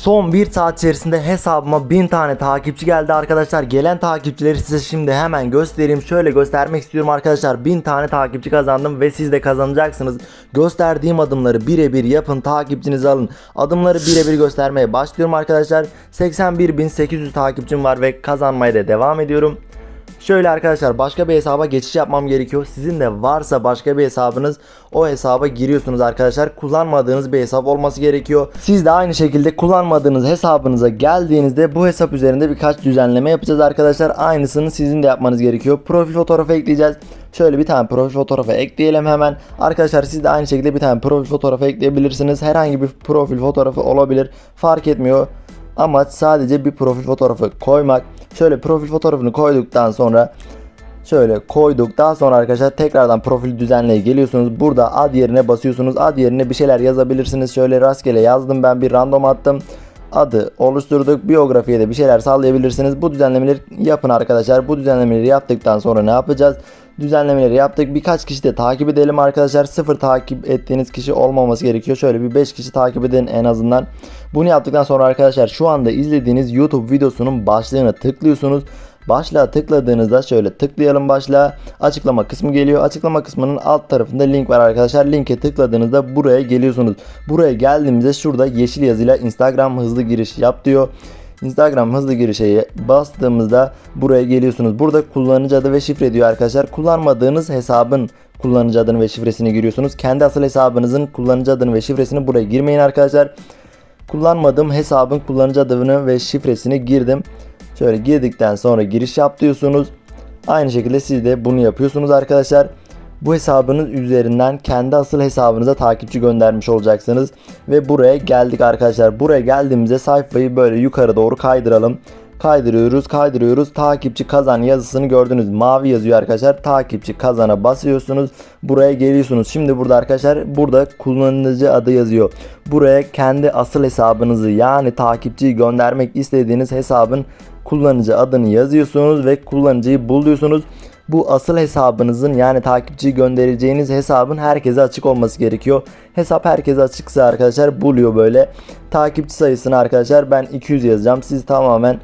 Son 1 saat içerisinde hesabıma 1000 tane takipçi geldi arkadaşlar. Gelen takipçileri size şimdi hemen göstereyim. Şöyle göstermek istiyorum arkadaşlar. 1000 tane takipçi kazandım ve siz de kazanacaksınız. Gösterdiğim adımları birebir yapın. Takipçinizi alın. Adımları birebir göstermeye başlıyorum arkadaşlar. 81.800 takipçim var ve kazanmaya da devam ediyorum. Şöyle arkadaşlar başka bir hesaba geçiş yapmam gerekiyor. Sizin de varsa başka bir hesabınız o hesaba giriyorsunuz arkadaşlar. Kullanmadığınız bir hesap olması gerekiyor. Siz de aynı şekilde kullanmadığınız hesabınıza geldiğinizde bu hesap üzerinde birkaç düzenleme yapacağız arkadaşlar. Aynısını sizin de yapmanız gerekiyor. Profil fotoğrafı ekleyeceğiz. Şöyle bir tane profil fotoğrafı ekleyelim hemen. Arkadaşlar siz de aynı şekilde bir tane profil fotoğrafı ekleyebilirsiniz. Herhangi bir profil fotoğrafı olabilir. Fark etmiyor. Amaç sadece bir profil fotoğrafı koymak. Şöyle profil fotoğrafını koyduktan sonra şöyle koyduk. Daha sonra arkadaşlar tekrardan profil düzenleye geliyorsunuz. Burada ad yerine basıyorsunuz. Ad yerine bir şeyler yazabilirsiniz. Şöyle rastgele yazdım ben bir random attım. Adı oluşturduk. Biyografiye de bir şeyler sallayabilirsiniz. Bu düzenlemeleri yapın arkadaşlar. Bu düzenlemeleri yaptıktan sonra ne yapacağız? Düzenlemeleri yaptık. Birkaç kişi de takip edelim arkadaşlar. Sıfır takip ettiğiniz kişi olmaması gerekiyor. Şöyle bir 5 kişi takip edin en azından. Bunu yaptıktan sonra arkadaşlar şu anda izlediğiniz YouTube videosunun başlığına tıklıyorsunuz. Başlığa tıkladığınızda şöyle tıklayalım başlığa. Açıklama kısmı geliyor. Açıklama kısmının alt tarafında link var arkadaşlar. Linke tıkladığınızda buraya geliyorsunuz. Buraya geldiğimizde şurada yeşil yazıyla Instagram hızlı giriş yap diyor. Instagram hızlı girişe bastığımızda buraya geliyorsunuz. Burada kullanıcı adı ve şifre diyor arkadaşlar. Kullanmadığınız hesabın kullanıcı adını ve şifresini giriyorsunuz. Kendi asıl hesabınızın kullanıcı adını ve şifresini buraya girmeyin arkadaşlar. Kullanmadığım hesabın kullanıcı adını ve şifresini girdim. Şöyle girdikten sonra giriş yap diyorsunuz. Aynı şekilde siz de bunu yapıyorsunuz arkadaşlar. Bu hesabınız üzerinden kendi asıl hesabınıza takipçi göndermiş olacaksınız. Ve buraya geldik arkadaşlar. Buraya geldiğimizde sayfayı böyle yukarı doğru kaydıralım. Kaydırıyoruz kaydırıyoruz. Takipçi kazan yazısını gördünüz. Mavi yazıyor arkadaşlar. Takipçi kazana basıyorsunuz. Buraya geliyorsunuz. Şimdi burada arkadaşlar burada kullanıcı adı yazıyor. Buraya kendi asıl hesabınızı yani takipçiyi göndermek istediğiniz hesabın kullanıcı adını yazıyorsunuz ve kullanıcıyı buluyorsunuz bu asıl hesabınızın yani takipçi göndereceğiniz hesabın herkese açık olması gerekiyor. Hesap herkese açıksa arkadaşlar buluyor böyle. Takipçi sayısını arkadaşlar ben 200 yazacağım. Siz tamamen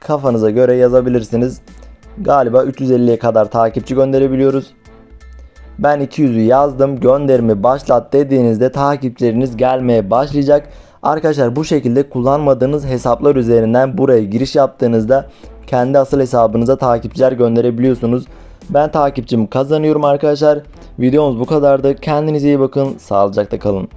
kafanıza göre yazabilirsiniz. Galiba 350'ye kadar takipçi gönderebiliyoruz. Ben 200'ü yazdım. Gönderimi başlat dediğinizde takipçileriniz gelmeye başlayacak. Arkadaşlar bu şekilde kullanmadığınız hesaplar üzerinden buraya giriş yaptığınızda kendi asıl hesabınıza takipçiler gönderebiliyorsunuz. Ben takipçimi kazanıyorum arkadaşlar. Videomuz bu kadardı. Kendinize iyi bakın. Sağlıcakla kalın.